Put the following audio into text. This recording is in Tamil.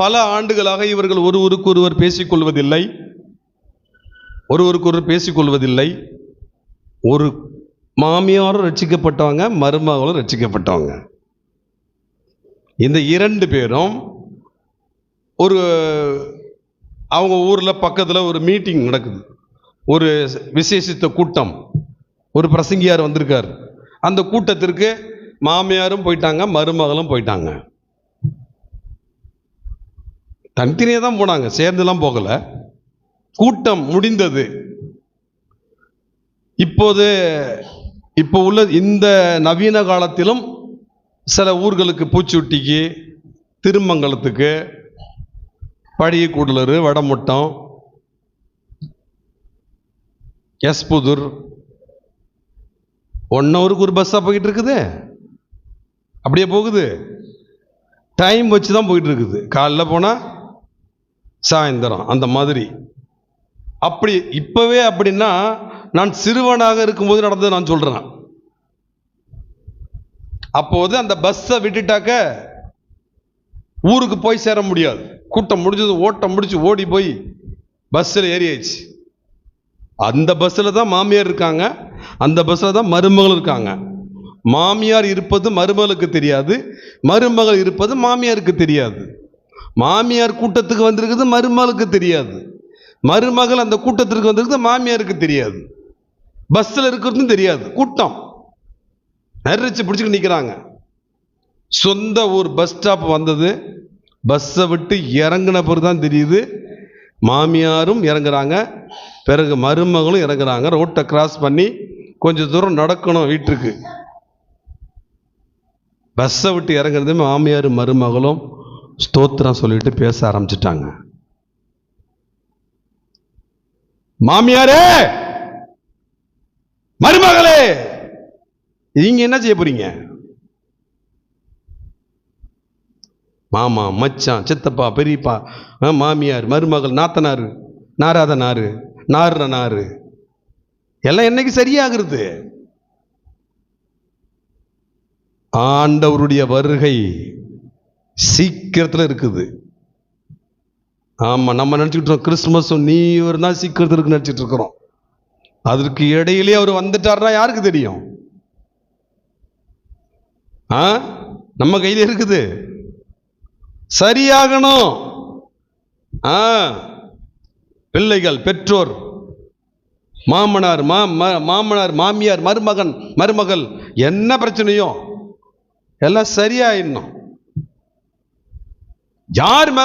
பல ஆண்டுகளாக இவர்கள் ஒருவருக்கு ஒருவர் பேசிக்கொள்வதில்லை. ஒருவருக்கு ஒருவர் பேசிக்கொள்வதில்லை. ஒரு மாமியாரும் ரட்சிக்கப்பட்டவங்க மருமகளும் ரட்சிக்கப்பட்டவங்க. இந்த இரண்டு பேரும் ஒரு அவங்க ஊரில் பக்கத்தில் ஒரு மீட்டிங் நடக்குது. ஒரு விசேஷித்த கூட்டம். ஒரு பிரசங்கியார் வந்திருக்கார். அந்த கூட்டத்திற்கு மாமியாரும் போயிட்டாங்க மருமகளும் போயிட்டாங்க. தனித்தனியாக தான் போனாங்க சேர்ந்துலாம் போகலை. கூட்டம் முடிந்தது. இப்போது இப்போ உள்ள இந்த நவீன காலத்திலும் சில ஊர்களுக்கு பூச்சொட்டிக்கு திருமங்கலத்துக்கு பழியக்கூடலூர் வடமுட்டம் எஸ்புதூர் ஒன் ஹவருக்கு ஒரு பஸ்ஸாக போயிட்டு இருக்குது அப்படியே போகுது. டைம் வச்சு தான் போயிட்டு இருக்குது காலைல போனால் சாயந்தரம் அந்த மாதிரி. அப்படி இப்போவே அப்படின்னா நான் சிறுவனாக இருக்கும்போது நடந்தது நான் சொல்கிறேன் அப்போது அந்த பஸ்ஸை விட்டுட்டாக்க ஊருக்கு போய் சேர முடியாது. கூட்டம் முடிஞ்சது ஓட்டம் முடிச்சு ஓடி போய் பஸ்ஸில் ஏறியாச்சு. அந்த பஸ்ஸில் தான் மாமியார் இருக்காங்க. அந்த பஸ்ஸில் தான் மருமகள் இருக்காங்க. மாமியார் இருப்பது மருமகளுக்கு தெரியாது. மருமகள் இருப்பது மாமியாருக்கு தெரியாது. மாமியார் கூட்டத்துக்கு வந்திருக்குது மருமகளுக்கு தெரியாது. மருமகள் அந்த கூட்டத்திற்கு வந்திருக்குது மாமியாருக்கு தெரியாது. பஸ்ஸில் இருக்கிறதும் தெரியாது. கூட்டம். நெரிச்சு பிடிச்சிட்டு நிற்கிறாங்க சொந்த ஊர் பஸ் ஸ்டாப் வந்தது. பஸ்ஸை விட்டு இறங்கின பிறகு தான் தெரியுது. மாமியாரும் இறங்குறாங்க. பிறகு மருமகளும் இறங்குறாங்க. ரோட்டை கிராஸ் பண்ணி கொஞ்சம் தூரம் நடக்கணும் வீட்டுக்கு. பஸ்ஸை விட்டு இறங்குறது மாமியார் மருமகளும் ஸ்தோத்திரம் சொல்லிட்டு பேச ஆரம்பிச்சிட்டாங்க. மாமியாரே! மருமகளே! நீங்க என்ன செய்ய போறீங்க? மாமா மச்சான் சித்தப்பா பெரியப்பா மாமியார் மருமகள் நாத்தனார் நாராத நாறு நாறுற நாறு எல்லாம் என்னைக்கு சரியாகிறது? ஆண்டவருடைய வருகை. சீக்கிரத்தில் இருக்குது. ஆமாம் நம்ம நினச்சிக்கிட்டு இருக்கோம் நீ ஒரு இயர் தான் சீக்கிரத்தில் இருக்குன்னு நினச்சிட்டு இருக்கிறோம். அதற்கு இடையிலே அவர் வந்துட்டார்னா யாருக்கு தெரியும்? ஆ? நம்ம கையில் இருக்குது. சரியாகணும். ஆ? பிள்ளைகள் பெற்றோர் மாமனார் மா ம- மாமனார் மாமியார் மருமகன் மருமகள் என்ன பிரச்சனையும் எல்லாம் சரியாயிடணும். யார் மேல